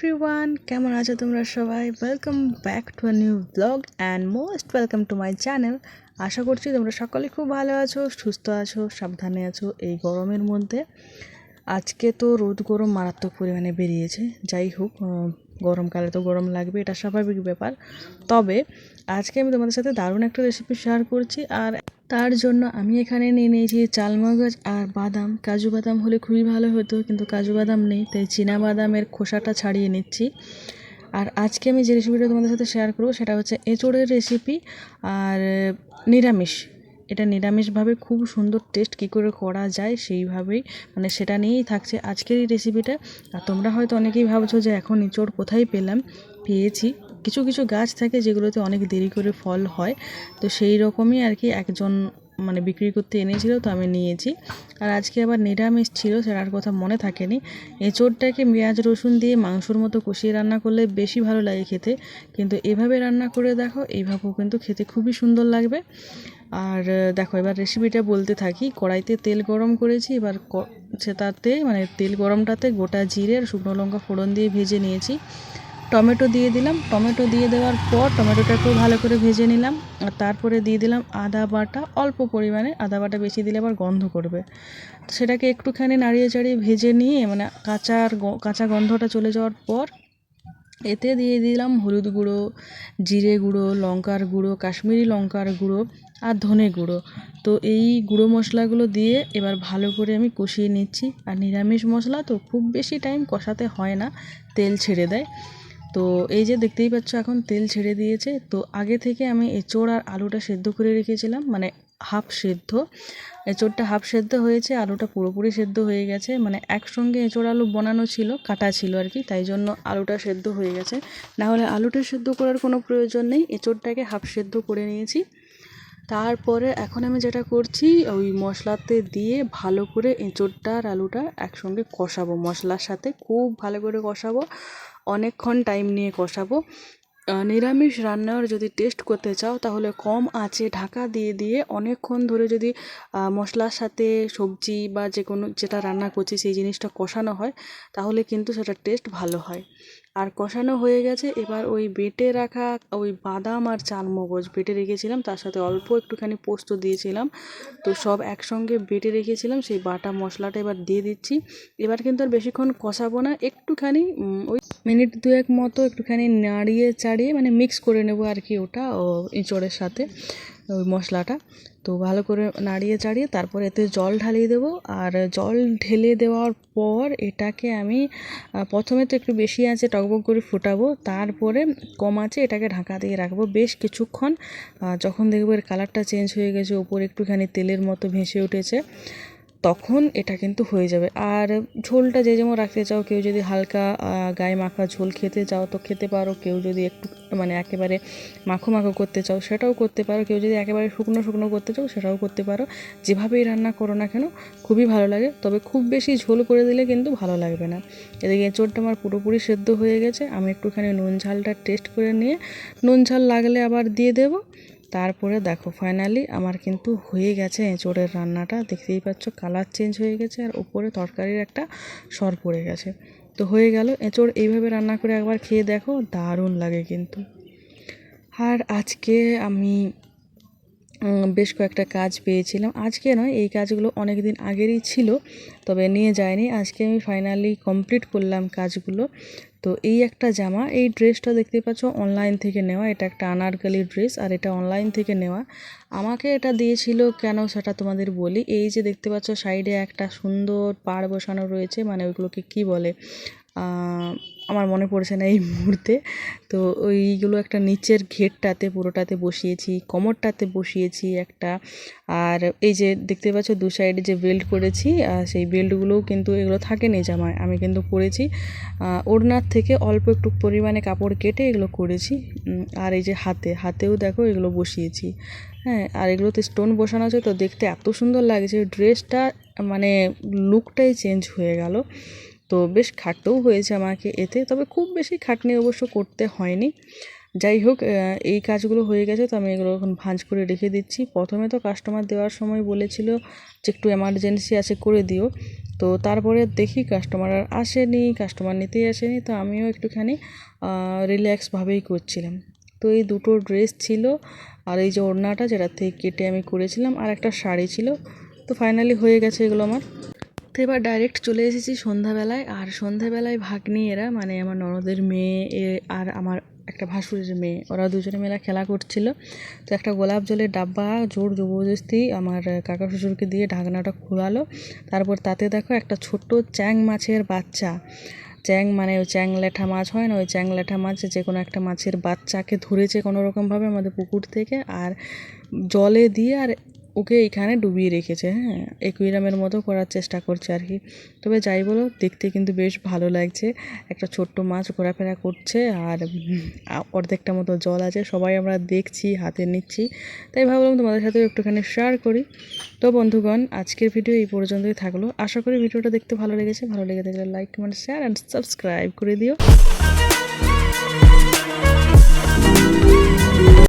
Everyone কেমন আছো তোমরা সবাই? Welcome back to a new blog and most welcome to my channel আশা করছি তোমরা সকলে খুব ভালো আছো, সুস্থ আছো, সাবধানে আছো এই গরমের মধ্যে। আজকে তো রোদ গরম মারাত্মক পরিমাণে বেরিয়েছে। যাই হোক গরমকালে তো গরম লাগবে, এটা স্বাভাবিক ব্যাপার। তবে আজকে আমি তোমাদের সাথে দারুণ একটা রেসিপি শেয়ার করছি আর তার জন্য আমি এখানে নিয়ে নিয়েছি চালমগজ আর বাদাম। কাজু বাদাম হলে খুবই ভালো হতো, কিন্তু কাজু বাদাম নেই, তাই চীনা বাদামের খোসাটা ছাড়িয়ে নিচ্ছি। আর আজকে আমি যে রেসিপিটা তোমাদের সাথে শেয়ার করব, সেটা হচ্ছে এঁচোড়ের রেসিপি আর নিরামিষ। এটা নিরামিষভাবে খুব সুন্দর টেস্ট কী করে করা যায় সেইভাবেই মানে সেটা নিয়েই থাকছে আজকের এই রেসিপিটা আর তোমরা হয়তো অনেকেই ভাবছ যে এখন এঁচোড় কোথায় পেলাম? পেয়েছি। কিছু কিছু গাছ থাকে যেগুলোতে অনেক দেরি করে ফল হয়। তো সেই রকমই আর কি একজন মানে বিক্রি করতে এনেছিল, তো আমি নিয়েছি। আর আজকে আবার নিরামিষ ছিল সেটার কথা মনে থাকেনি। এঁচোড়টাকে পেঁয়াজ, রসুন দিয়ে মাংসর মতো কষিয়ে রান্না করলে বেশি ভালো লাগে খেতে। কিন্তু এভাবে রান্না করে দেখো, এইভাবেও কিন্তু খেতে খুবই সুন্দর লাগবে। আর দেখো, এবার রেসিপিটা বলতে থাকি, কড়াইতে তেল গরম করেছি, এবার ক- সেটাতে মানে তেল গরমটাতে গোটা জিরে আর শুকনো লঙ্কা ফোড়ন দিয়ে ভেজে নিয়েছি। টমেটো দিয়ে দিলাম। টমেটো দিয়ে দেওয়ার পর টমেটোটাকেও ভালো করে ভেজে নিলাম। আর তারপরে দিয়ে দিলাম আদা বাটা, অল্প পরিমাণে আদা বাটা বেশি দিলে আবার গন্ধ করবে। সেটাকে একটুখানি নাড়িয়ে চাড়িয়ে ভেজে নিয়ে মানে কাঁচার কাঁচা গন্ধটা চলে যাওয়ার পর এতে দিয়ে দিলাম হলুদ গুঁড়ো, জিরে গুঁড়ো, লঙ্কার গুঁড়ো, কাশ্মীরি লঙ্কার গুঁড়ো আর ধনে গুঁড়ো। তো এই গুঁড়ো মশলাগুলো দিয়ে এবার ভালো করে আমি কষিয়ে নিচ্ছি। আর নিরামিষ মশলা তো খুব বেশি টাইম কষাতে হয় না, তেল ছেড়ে দেয়। তো এই যে দেখতেই পাচ্ছ এখন তেল ছেড়ে দিয়েছে। তো আগে থেকে আমি এঁচোড় আর আলুটা সেদ্ধ করে রেখেছিলাম মানে হাফ সেদ্ধ। এঁচোড়টা হাফ সেদ্ধ হয়েছে, আলুটা পুরোপুরি সেদ্ধ হয়ে গেছে। মানে একসঙ্গে এঁচোড় আলু বানানো ছিল, কাটা ছিল আর কি, তাই জন্য আলুটা সেদ্ধ হয়ে গেছে। না হলে আলুটা সেদ্ধ করার কোনো প্রয়োজন নেই, এঁচোড়টাকে হাফ সেদ্ধ করে নিয়েছি। তারপরে এখন আমি যেটা করছি, ওই মশলাতে দিয়ে ভালো করে এঁচোড়টা আর আলুটা একসঙ্গে কষাবো। মশলার সাথে খুব ভালো করে কষাবো। অনেকক্ষণ টাইম নিয়ে কষাবো। নিরামিষ রান্নার যদি টেস্ট করতে চাও, তাহলে কম আঁচে ঢাকা দিয়ে দিয়ে অনেকক্ষণ ধরে যদি মশলার সাথে সবজি বা যে কোনো যেটা রান্না করছি, সেই জিনিসটা কষানো হয়, তাহলে কিন্তু সেটা টেস্ট ভালো হয়। আর কষানো হয়ে গেছে, এবার ওই বেটে রাখা ওই বাদাম আর চালমগজ বেটে রেখেছিলাম, তার সাথে অল্প একটুখানি পোস্ত দিয়েছিলাম। তো সব একসঙ্গে বেটে রেখেছিলাম, সেই বাটা মশলাটা এবার দিয়ে দিচ্ছি। এবার কিন্তু আর বেশিক্ষণ কষাবো না, একটুখানি ওই মিনিট দুয়েক মতো একটুখানি নাড়িয়ে চাড়িয়ে মানে মিক্স করে নেব আর কি ওটা ইঁচড়ের সাথে, ওই মশলাটা। তো ভালো করে নাড়িয়ে চাড়িয়ে তারপর এতে জল ঢালিয়ে দেবো। আর জল ঢেলে দেওয়ার পর এটাকে আমি প্রথমে তো একটু বেশি আছে টকবক করে ফোটাবো, তারপরে কম আছে এটাকে ঢাকা দিয়ে রাখব বেশ কিছুক্ষণ। যখন দেখব এর কালারটা চেঞ্জ হয়ে গেছে, ওপরে একটুখানি তেলের মতো ভেসে উঠেছে। তখন এটা কিন্তু হয়ে যাবে। আর ঝোলটা যে যেমন রাখতে চাও, কেউ যদি হালকা গায়ে মাখা ঝোল খেতে চাও, তো খেতে পারো। কেউ যদি একটু মানে একেবারে মাখো মাখো করতে চাও, সেটাও করতে পারো। কেউ যদি একেবারে শুকনো শুকনো করতে চাও, সেটাও করতে পারো। যেভাবেই রান্না করো না কেন, খুবই ভালো লাগে। তবে খুব বেশি ঝোল করে দিলে কিন্তু ভালো লাগবে না। এদিকে এঁচোড়টা আমার পুরোপুরি সেদ্ধ হয়ে গেছে। আমি একটুখানি নুন ঝালটা টেস্ট করে নিয়ে, নুন ঝাল লাগলে আবার দিয়ে দেবো। তারপরে দেখো ফাইনালি আমার কিন্তু হয়ে গেছে এঁচোড়ের রান্নাটা। দেখতেই পাচ্ছ কালার চেঞ্জ হয়ে গেছে আর উপরে তরকারির একটা সর পড়ে গেছে। তো হয়ে গেল এঁচোড় এইভাবে রান্না করে একবার খেয়ে দেখো, দারুণ লাগে কিন্তু। আর আজকে আমি বেশ কয়েকটা কাজ পেয়েছিলাম। আজকে নয়, এই কাজগুলো অনেক দিন আগেরই ছিল, তবে নিয়ে যায়নি আজকে আমি ফাইনালি কমপ্লিট করলাম কাজগুলো। তো এই একটা জামা, এই ড্রেসটা দেখতে পাচ্ছ অনলাইন থেকে নেওয়া। এটা একটা আনারকালি ড্রেস আর এটা অনলাইন থেকে নেওয়া। আমাকে এটা দিয়েছিল কেন সেটা তোমাদের বলি। এই যে দেখতে পাচ্ছ সাইডে একটা সুন্দর পাড় বসানো রয়েছে মানে ওইগুলোকে কি বলে আমার মনে পড়ছে না এই মুহূর্তে। তো ওইগুলো একটা নিচের ঘেরটাতে, পুরোটাতে বসিয়েছি, কোমরটাতে বসিয়েছি একটা। আর এই যে দেখতে পাচ্ছ, দু সাইডে যে বেল্ট করেছি সেই বেল্টগুলোও কিন্তু এগুলো থাকেনি জামায়, আমি কিন্তু করেছি। ওড়নার থেকে অল্প একটু পরিমাণে কাপড় কেটে এগুলো করেছি। আর এই যে হাতে, হাতেও দেখো এগুলো বসিয়েছি। হ্যাঁ আর এগুলোতে স্টোন বসানো আছে, তো দেখতে এত সুন্দর লাগছে। ড্রেসটা মানে লুকটাই চেঞ্জ হয়ে গেল। তো বেশ খাটতেও হয়েছে আমাকে এতে। তবে খুব বেশি খাটনি অবশ্য করতে হয়নি। যাই হোক এই কাজগুলো হয়ে গেছে তো আমি এগুলো এখন ভাঁজ করে রেখে দিচ্ছি। প্রথমে তো কাস্টমার দেওয়ার সময় বলেছিল যে একটু এমার্জেন্সি আছে করে দিও। তো তারপরে দেখি কাস্টমার আর আসেনি কাস্টমার নিতেই আসেনি। তো আমিও একটুখানি রিল্যাক্সভাবেই করছিলাম। তো এই দুটো ড্রেস ছিল আর এই যে ওড়নাটা যেটা থেকে কেটে আমি করেছিলাম, আর একটা শাড়ি ছিল। তো ফাইনালি হয়ে গেছে এগুলো আমার। তো এবার ডাইরেক্ট চলে এসেছি সন্ধ্যাবেলায়। আর সন্ধ্যাবেলায় ভাগ্নি এরা মানে আমার ননদের মেয়ে আর আমার একটা ভাসুরের মেয়ে, ওরা দুজনে মেলা খেলা করছিল। তো একটা গোলাপ জলের ডাব্বা, জোর জবরদস্তি আমার কাকা শ্বশুরকে দিয়ে ঢাকনাটা খোলালো। তারপর তাতে দেখো একটা ছোট্ট চ্যাং মাছের বাচ্চা। চ্যাং মানে ওই চ্যাং ল্যাঠা মাছ হয় না, ওই চ্যাং ল্যাঠা মাছ যে কোনো একটা মাছের বাচ্চাকে ধরেছে কোনো রকমভাবে আমাদের পুকুর থেকে। আর জলে দিয়ে আর ওকে এখানে ডুবিয়ে রেখেছে হ্যাঁ? একুইরামের মতো করার চেষ্টা করছে আর কি। তবে যাই বলো, দেখতে কিন্তু বেশ ভালো লাগছে। একটা ছোট্ট মাছ ঘোরাফেরা করছে আর অর্ধেকটা মতো জল আছে। সবাই আমরা দেখছি, হাতে নিচ্ছি। তাই ভাবলাম তোমাদের সাথেও একটুখানি শেয়ার করি। তো বন্ধুগণ, আজকের ভিডিও এই পর্যন্তই থাকল। আশা করি ভিডিওটা দেখতে ভালো লেগেছে। ভালো লেগে থাকলে like comment share and subscribe করে দিও।